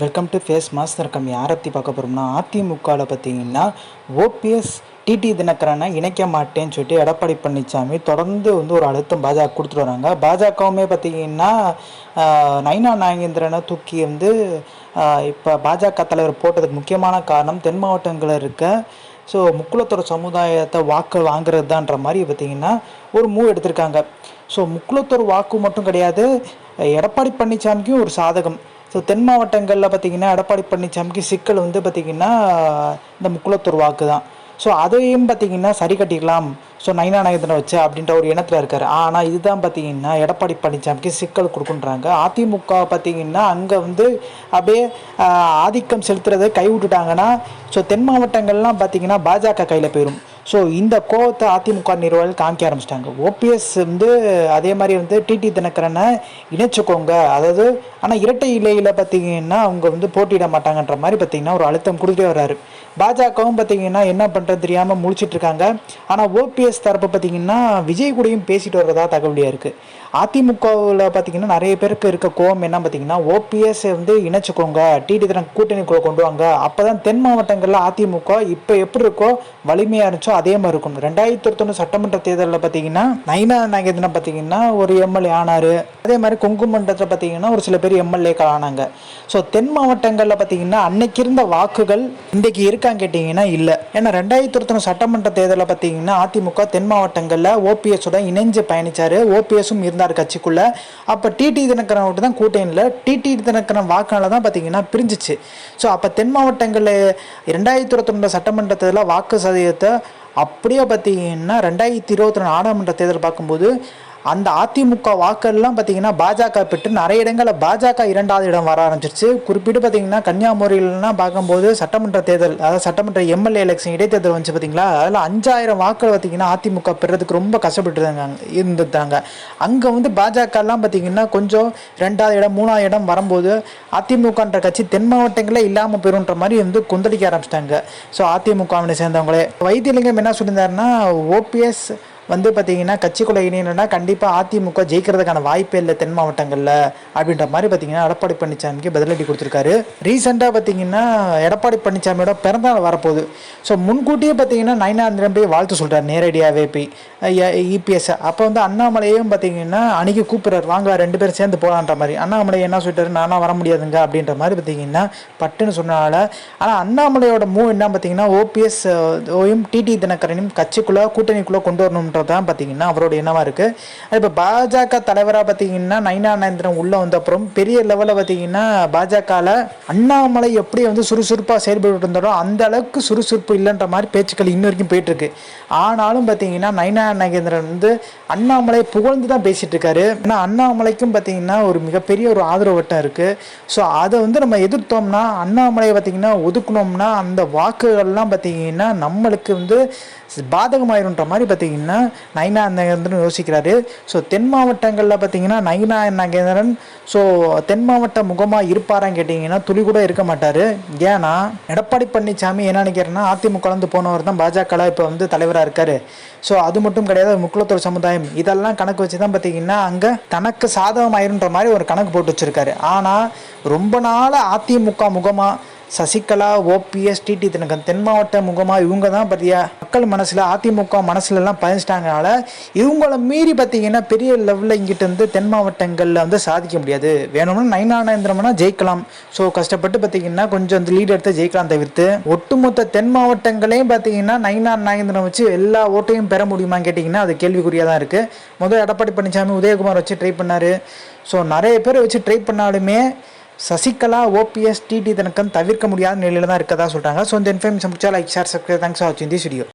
Welcome to face master come யாரை பற்றி பார்க்க போகிறோம்னா அதிமுகவில் பார்த்தீங்கன்னா ஓபிஎஸ் டிடி தினகரனை இணைக்க மாட்டேன்னு சொல்லிட்டு எடப்பாடி பழனிசாமி தொடர்ந்து வந்து ஒரு அழுத்தம் பாஜக கொடுத்துட்டு வராங்க. பாஜகவுமே பார்த்தீங்கன்னா நைனா நாகேந்திரனை தூக்கி வந்து இப்போ பாஜக தலைவர் போட்டதுக்கு முக்கியமான காரணம் தென் மாவட்டங்களில் இருக்க ஸோ முக்குளத்தோட சமுதாயத்தை வாக்கு வாங்குறது தான்ற மாதிரி பார்த்தீங்கன்னா ஒரு மூவ் எடுத்திருக்காங்க. ஸோ முக்குளத்தோர் வாக்கு மட்டும் கிடையாது எடப்பாடி பழனிசாமிக்கும் ஒரு சாதகம். ஸோ தென் மாவட்டங்களில் பார்த்தீங்கன்னா எடப்பாடி பழனிசாமிக்கு சிக்கல் வந்து பார்த்தீங்கன்னா இந்த முக்குளத்தூர் வாக்கு தான் ஸோ அதையும் பார்த்தீங்கன்னா சரி கட்டிக்கலாம் ஸோ நைனா நாயகத்தினை வச்சு அப்படின்ற ஒரு எண்ணத்தில் இருக்கார். ஆனால் இதுதான் பார்த்தீங்கன்னா எடப்பாடி பழனிசாமிக்கு சிக்கல் கொடுக்குன்றாங்க. அதிமுக பார்த்தீங்கன்னா அங்கே வந்து அப்படியே ஆதிக்கம் செலுத்துறதை கைவிட்டுட்டாங்கன்னா ஸோ தென் மாவட்டங்கள்லாம் பார்த்தீங்கன்னா பாஜக கையில் போயிடும் ஸோ இந்த கோவத்தை அதிமுக நிர்வாகிகள் காமிக்க ஆரம்பிச்சிட்டாங்க. ஓபிஎஸ் வந்து அதே மாதிரி வந்து டிடி தினகரனை இணைச்சிக்கோங்க. அதாவது ஆனால் இரட்டை இலையில் பார்த்தீங்கன்னா அவங்க வந்து போட்டியிட மாட்டாங்கன்ற மாதிரி பார்த்தீங்கன்னா ஒரு அழுத்தம் கொடுத்துட்டே வர்றாரு. பாஜகவும் பார்த்தீங்கன்னா என்ன பண்ணுறது தெரியாமல் முழிச்சிட்டு இருக்காங்க. ஆனால் ஓபிஎஸ் தரப்பு பார்த்தீங்கன்னா விஜய் கூடயும் பேசிட்டு வர்றதா தகவலியாக இருக்குது அதிமுகவில் பார்த்தீங்கன்னா நிறைய பேருக்கு இருக்க கோவம் என்ன பார்த்தீங்கன்னா ஓபிஎஸ் வந்து இணைச்சிக்கோங்க டிடி தினம் கூட்டணிக்குள்ள கொண்டு வாங்க. அப்போ தான் தென் மாவட்டங்களில் அதிமுக இப்போ எப்படி இருக்கோ வலிமையாக இருந்துச்சோ அதே மாதிரி இருக்கும் ரெண்டாயிரத்தி இருபத்தொன்று சட்டமன்ற தேர்தலில் பார்த்தீங்கன்னா நைனா நாகேந்திரன் பார்த்தீங்கன்னா ஒரு எம்எல்ஏ ஆனார். அதே மாதிரி கொங்கு மண்டலத்தில் பார்த்தீங்கன்னா ஒரு சில பேர் எம்எல்ஏக்கள் ஆனாங்க. ஸோ தென் மாவட்டங்களில் பார்த்தீங்கன்னா அன்னைக்கு இருந்த வாக்குகள் இன்றைக்கு இருக்கான்னு கேட்டிங்கன்னா இல்லை. ஏன்னா ரெண்டாயிரத்தி ஒருத்தன சட்டமன்ற தேர்தலில் பார்த்தீங்கன்னா அதிமுக தென் மாவட்டங்களில் ஓபிஎஸோட இணைஞ்சு பயணிச்சார். ஓபிஎஸும் இருந்தார் கட்சிக்குள்ளே. அப்போ டிடி தினக்கரன் விட்டு தான் கூட்டணியில் டிடி தினக்கரன் வாக்காளர் தான் பார்த்தீங்கன்னா பிரிஞ்சிச்சு. ஸோ அப்போ தென் மாவட்டங்களில் ரெண்டாயிரத்தி இருபத்தொன்று சட்டமன்ற தேர்தலில் வாக்கு சதவீதத்தை அப்படியே பார்த்தீங்கன்னா ரெண்டாயிரத்தி இருபத்தி ரெண்டு நாடாளுமன்ற தேர்தல் பார்க்கும்போது அந்த அதிமுக வாக்கெல்லாம் பார்த்தீங்கன்னா பாஜக பெற்று நிறைய இடங்களில் பாஜக இரண்டாவது இடம் வர ஆரம்பிச்சிருச்சு. குறிப்பிட்டு பார்த்தீங்கன்னா கன்னியாகுமரியிலலாம் பார்க்கும்போது சட்டமன்ற தேர்தல் அதாவது சட்டமன்ற எம்எல்ஏ எலெக்ஷன் இடைத்தேர்தல் வந்துச்சு பார்த்தீங்களா அதில் அஞ்சாயிரம் வாக்கள் பார்த்தீங்கன்னா அதிமுக பெறதுக்கு ரொம்ப கஷ்டப்பட்டு இருந்தாங்க இருந்துட்டாங்க. அங்கே வந்து பாஜகலாம் பார்த்தீங்கன்னா கொஞ்சம் ரெண்டாவது இடம் மூணாவது இடம் வரும்போது அதிமுகன்ற கட்சி தென் மாவட்டங்களே இல்லாமல் போயிருன்ற மாதிரி வந்து கொந்தளிக்க ஆரம்பிச்சிட்டாங்க. ஸோ அதிமுகவினை சேர்ந்தவங்களே. வைத்தியலிங்கம் என்ன சொல்லியிருந்தாருன்னா ஓபிஎஸ் வந்து பார்த்தீங்கன்னா கட்சிக்குள்ள இணையணும்னா கண்டிப்பாக அதிமுக ஜெயிக்கிறதுக்கான வாய்ப்பே இல்லை தென் மாவட்டங்களில். அப்படின்ற மாதிரி பார்த்தீங்கன்னா எடப்பாடி பழனிசாமிக்கு பதிலடி கொடுத்துருக்காரு. ரீசெண்டாக பார்த்தீங்கன்னா எடப்பாடி பழனிசாமியோட பிறந்தநாள் வரப்போகுது. ஸோ முன்கூட்டியே பார்த்தீங்கன்னா நயனாந்திரம் போய் வாழ்த்து சொல்கிறார் நேரடியாகவே போய். இபிஎஸ் அப்போ வந்து அண்ணாமலையும் பார்த்தீங்கன்னா அன்னைக்கு கூப்பிட்றாரு. வாங்க ரெண்டு பேரும் சேர்ந்து போகலான்ற மாதிரி. அண்ணாமலை என்ன சொல்லிட்டாரு? நானும் வர முடியாதுங்க அப்படின்ற மாதிரி பார்த்தீங்கன்னா பட்டுன்னு சொன்னால. ஆனால் அண்ணாமலையோட மூவ் என்ன பார்த்தீங்கன்னா ஓபிஎஸ் ஓயும் டிடி தினகரனையும் கட்சிக்குள்ளே கூட்டணிக்குள்ளே கொண்டு வரணுன்றது தான் பார்த்தீங்கன்னா அவரோட இனமாக இருக்குது இப்போ பாஜக தலைவராக பார்த்தீங்கன்னா நைனா உள்ளே வந்த அப்புறம் பெரிய லெவலில் பார்த்தீங்கன்னா பாஜகவில் அண்ணாமலை எப்படி வந்து சுறுசுறுப்பாக செயல்பட்டு இருந்தாரோ அந்த அளவுக்கு சுறுசுறுப்பு இல்லைன்ற மாதிரி பேச்சுக்கள் இன்ன வரைக்கும் போயிட்டுருக்கு. ஆனாலும் பார்த்தீங்கன்னா நயனா நாகேந்திரன் வந்து அண்ணாமலை புகழ்ந்து தான் பேசிட்டு இருக்காரு ஏன்னா அண்ணாமலைக்கும் பார்த்தீங்கன்னா ஒரு மிகப்பெரிய ஒரு ஆதரவு வட்டம் இருக்குது ஸோ அதை வந்து நம்ம எதிர்த்தோம்னா அண்ணாமலையை பார்த்தீங்கன்னா ஒதுக்குனோம்னா அந்த வாக்குகள்லாம் பார்த்தீங்கன்னா நம்மளுக்கு வந்து பாதகமாயிருன்ற மாதிரி பார்த்தீங்கன்னா நைனா நாகேந்திரன் யோசிக்கிறாரு. ஸோ தென் மாவட்டங்களில் பார்த்தீங்கன்னா நைனா நாகேந்திரன் ஸோ தென் மாவட்ட முகமாக இருப்பாரான்னு கேட்டிங்கன்னா துளி கூட இருக்க மாட்டார். ஏன்னா எடப்பாடி பழனிசாமி என்ன நினைக்கிறேன்னா அதிமுக வந்து போனவர் தான் பாஜகலாம் இப்போ வந்து தலைவராக இருக்கார். ஸோ அது மட்டும் கிடையாது முக்குளத்தூர் சமுதாயம். இதெல்லாம் கணக்கு வச்சு தான் பார்த்தீங்கன்னா அங்கே தனக்கு சாதகமாயிருன்ற மாதிரி ஒரு கணக்கு போட்டு வச்சுருக்காரு. ஆனால் ரொம்ப நாளாக அதிமுக முகமாக சசிகலா ஓபிஎஸ் டிடி தினகரன் தென் மாவட்ட முகமாக இவங்க தான் பார்த்தியா மக்கள் மனசில் அதிமுக மனசுலலாம் பதிஞ்சிட்டாங்கனால இவங்கள மீறி பார்த்தீங்கன்னா பெரிய லெவலில் இங்கிட்டேருந்து தென் மாவட்டங்களில் வந்து சாதிக்க முடியாது. வேணும்னா நயனானந்திரம்னா ஜெயிக்கலாம். ஸோ கஷ்டப்பட்டு பார்த்தீங்கன்னா கொஞ்சம் அந்த லீட் எடுத்து ஜெயிக்கலாம் தவிர்த்து ஒட்டுமொத்த தென் மாவட்டங்களையும் பார்த்தீங்கன்னா நயனா நாயந்திரம் வச்சு எல்லா ஓட்டையும் பெற முடியுமான்னு கேட்டிங்கன்னா அது கேள்விக்குறியாக தான் இருக்குது முதல் எடப்பாடி பழனிசாமி உதயகுமார் வச்சு ட்ரை பண்ணார். ஸோ நிறைய பேர் வச்சு ட்ரை பண்ணாலுமே சசிகலா ஓபிஎஸ் டிடி தனக்கன் தவிர்க்க முடியாத நிலையில் தான் இருக்கதா சொல்கிறாங்க ஸோ இந்த இன்ஃபர்மேஷன் முடிச்சா like share subscribe thanks for வாட்சிங் திஸ் வீடியோ